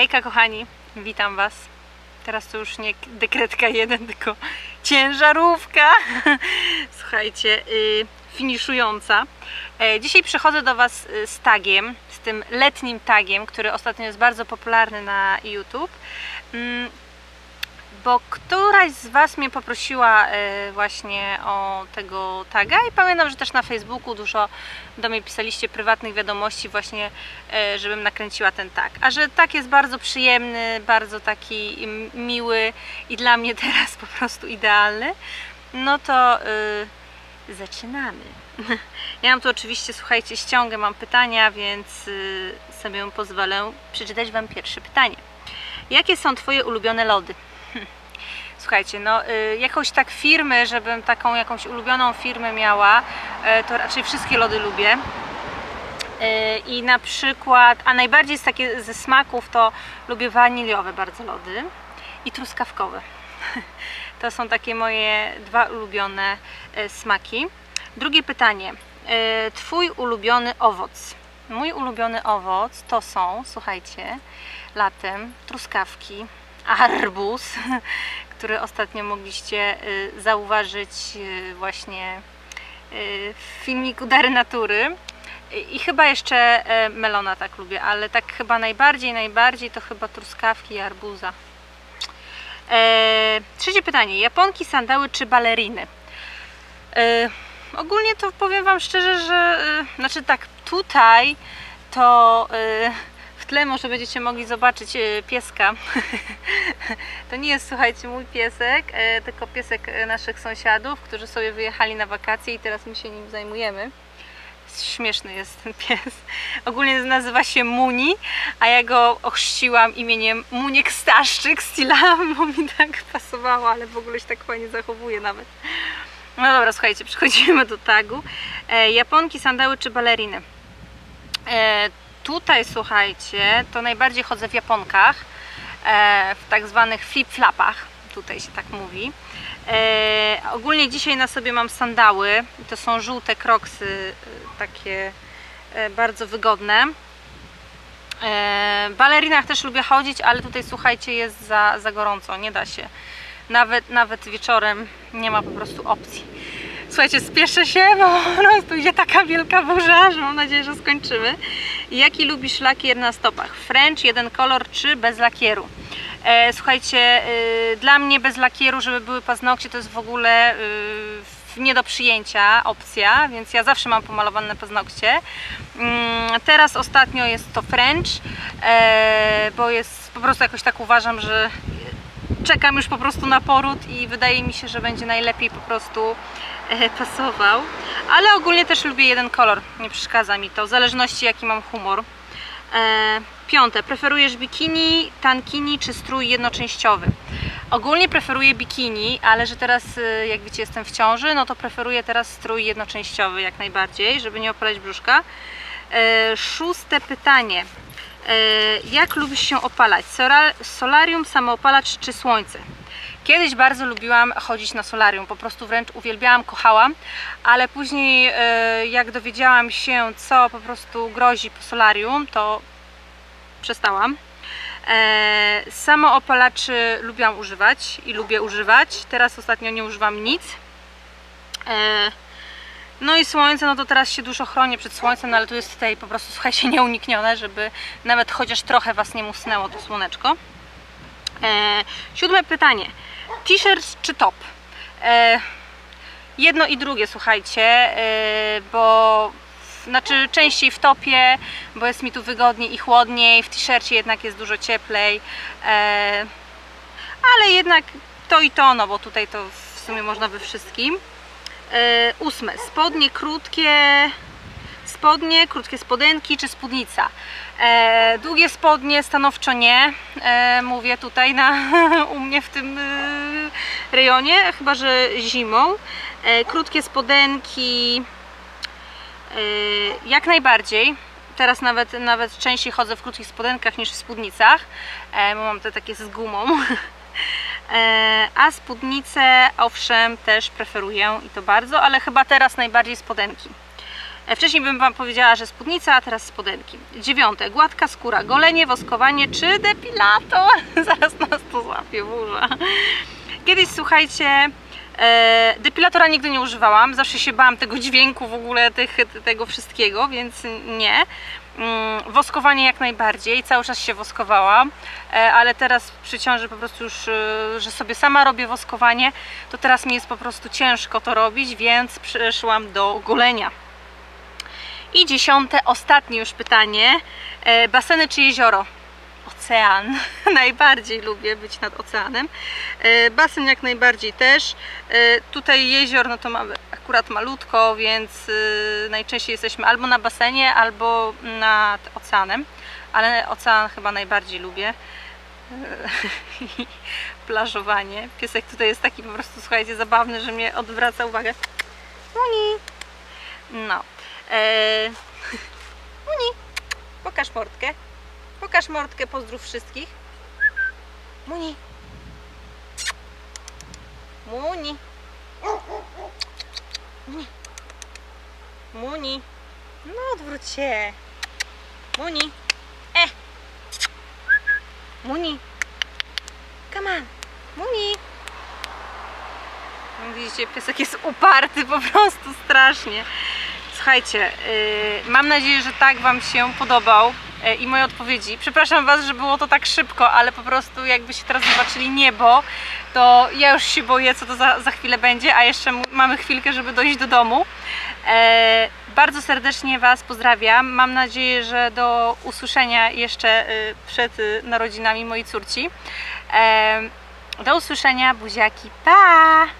Hejka kochani, witam Was. Teraz to już nie dekretka 1, tylko ciężarówka. Słuchajcie, y, finiszująca. E, dzisiaj przychodzę do Was y, z tagiem, z tym letnim tagiem, który ostatnio jest bardzo popularny na YouTube. Mm, bo któraś z Was mnie poprosiła e, właśnie o tego taga i pamiętam, że też na Facebooku dużo do mnie pisaliście prywatnych wiadomości właśnie, e, żebym nakręciła ten tag. A że tak jest bardzo przyjemny, bardzo taki miły i dla mnie teraz po prostu idealny, no to yy, zaczynamy. Ja mam tu oczywiście, słuchajcie, ściągę, mam pytania, więc yy, sobie pozwolę przeczytać Wam pierwsze pytanie. Jakie są Twoje ulubione lody? Słuchajcie, no y, jakoś tak firmy, żebym taką jakąś ulubioną firmę miała, y, to raczej wszystkie lody lubię. Y, I na przykład, a najbardziej z takie ze smaków to lubię waniliowe bardzo lody i truskawkowe. To są takie moje dwa ulubione y, smaki. Drugie pytanie. Twój ulubiony owoc? Mój ulubiony owoc to są, słuchajcie, latem truskawki, arbuz, który ostatnio mogliście y, zauważyć y, właśnie y, w filmiku Dary Natury. I chyba jeszcze melona tak lubię, ale tak chyba najbardziej, najbardziej to chyba truskawki i arbuza. E, trzecie pytanie. Japonki, sandały czy baleriny? E, ogólnie to powiem Wam szczerze, że znaczy tak, tutaj to tle może będziecie mogli zobaczyć e, pieska. To nie jest, słuchajcie, mój piesek, e, tylko piesek e, naszych sąsiadów, którzy sobie wyjechali na wakacje i teraz my się nim zajmujemy. Śmieszny jest ten pies. Ogólnie nazywa się Muni, a ja go ochrzciłam imieniem Muniek Staszczyk z bo mi tak pasowało, ale w ogóle się tak fajnie zachowuje nawet. No dobra, słuchajcie, przechodzimy do tagu. Japonki, sandały czy baleriny? Tutaj słuchajcie, to najbardziej chodzę w japonkach, e, w tak zwanych flip-flapach, tutaj się tak mówi. E, ogólnie dzisiaj na sobie mam sandały, to są żółte kroksy, e, takie bardzo wygodne. W balerinach też lubię chodzić, ale tutaj słuchajcie jest za, za gorąco, nie da się. Nawet, nawet wieczorem nie ma po prostu opcji. Słuchajcie, spieszę się, bo po prostu idzie taka wielka burza, że mam nadzieję, że skończymy. Jaki lubisz lakier na stopach? French, jeden kolor czy bez lakieru? E, słuchajcie, e, dla mnie bez lakieru, żeby były paznokcie, to jest w ogóle e, nie do przyjęcia opcja, więc ja zawsze mam pomalowane paznokcie. Mm, teraz ostatnio jest to French, e, bo jest po prostu jakoś tak uważam, że czekam już po prostu na poród i wydaje mi się, że będzie najlepiej po prostu e, pasował. Ale ogólnie też lubię jeden kolor, nie przeszkadza mi to, w zależności jaki mam humor. E, piąte, preferujesz bikini, tankini czy strój jednoczęściowy? Ogólnie preferuję bikini, ale że teraz e, jak wiecie jestem w ciąży, no to preferuję teraz strój jednoczęściowy jak najbardziej, żeby nie opalać brzuszka. Szóste pytanie. E, jak lubisz się opalać? Solarium, samoopalacz czy słońce? Kiedyś bardzo lubiłam chodzić na solarium, po prostu wręcz uwielbiałam, kochałam, ale później e, jak dowiedziałam się, co po prostu grozi po solarium, to przestałam. E, samoopalaczy lubiłam używać i lubię używać. Teraz ostatnio nie używam nic. No i słońce, no to teraz się dużo chronię przed słońcem, no ale tu jest tutaj po prostu, słuchajcie, nieuniknione, żeby nawet chociaż trochę Was nie musnęło to słoneczko. E, siódme pytanie. T-shirt czy top? E, jedno i drugie, słuchajcie, e, bo znaczy częściej w topie, bo jest mi tu wygodniej i chłodniej, w t-shircie jednak jest dużo cieplej, e, ale jednak to i to, no bo tutaj to w sumie można we wszystkim. E, ósme, spodnie krótkie, spodnie, krótkie spodenki czy spódnica. E, długie spodnie stanowczo nie, e, mówię tutaj na, u mnie w tym e, rejonie, chyba że zimą. E, krótkie spodenki e, jak najbardziej. Teraz nawet, nawet częściej chodzę w krótkich spodenkach niż w spódnicach, bo mam te takie z gumą. E, a spódnicę owszem też preferuję i to bardzo, ale chyba teraz najbardziej spodenki. E, Wcześniej bym Wam powiedziała, że spódnica, a teraz spodenki. Dziewiąte, gładka skóra, golenie, woskowanie czy depilator? Zaraz nas to złapie burza. Kiedyś, słuchajcie, e, depilatora nigdy nie używałam, zawsze się bałam tego dźwięku w ogóle, tych, tego wszystkiego, więc nie. Mm, Woskowanie jak najbardziej, cały czas się woskowałam, e, ale teraz przy ciąży po prostu już, e, że sobie sama robię woskowanie, to teraz mi jest po prostu ciężko to robić, więc przeszłam do golenia. I dziesiąte, ostatnie już pytanie. E, Baseny czy jezioro? Ocean. Najbardziej lubię być nad oceanem. Basen jak najbardziej też. Tutaj jezior, no to mamy akurat malutko, więc e, najczęściej jesteśmy albo na basenie, albo nad oceanem. Ale ocean chyba najbardziej lubię. Plażowanie. Piesek tutaj jest taki po prostu, słuchajcie, zabawny, że mnie odwraca uwagę. Muni! No. Eee... Pokaż mordkę. Pokaż mordkę, pozdrów wszystkich. Muni. Muni. Muni. No odwróć się. Muni. E. Muni. Come on. Muni. Widzicie, piesek jest uparty po prostu strasznie. Słuchajcie, yy, mam nadzieję, że tak Wam się podobał i moje odpowiedzi. Przepraszam Was, że było to tak szybko, ale po prostu jakbyście teraz zobaczyli niebo, to ja już się boję, co to za, za chwilę będzie, a jeszcze mamy chwilkę, żeby dojść do domu. E, bardzo serdecznie Was pozdrawiam. Mam nadzieję, że do usłyszenia jeszcze y, przed y, narodzinami mojej córci. E, do usłyszenia, buziaki, pa!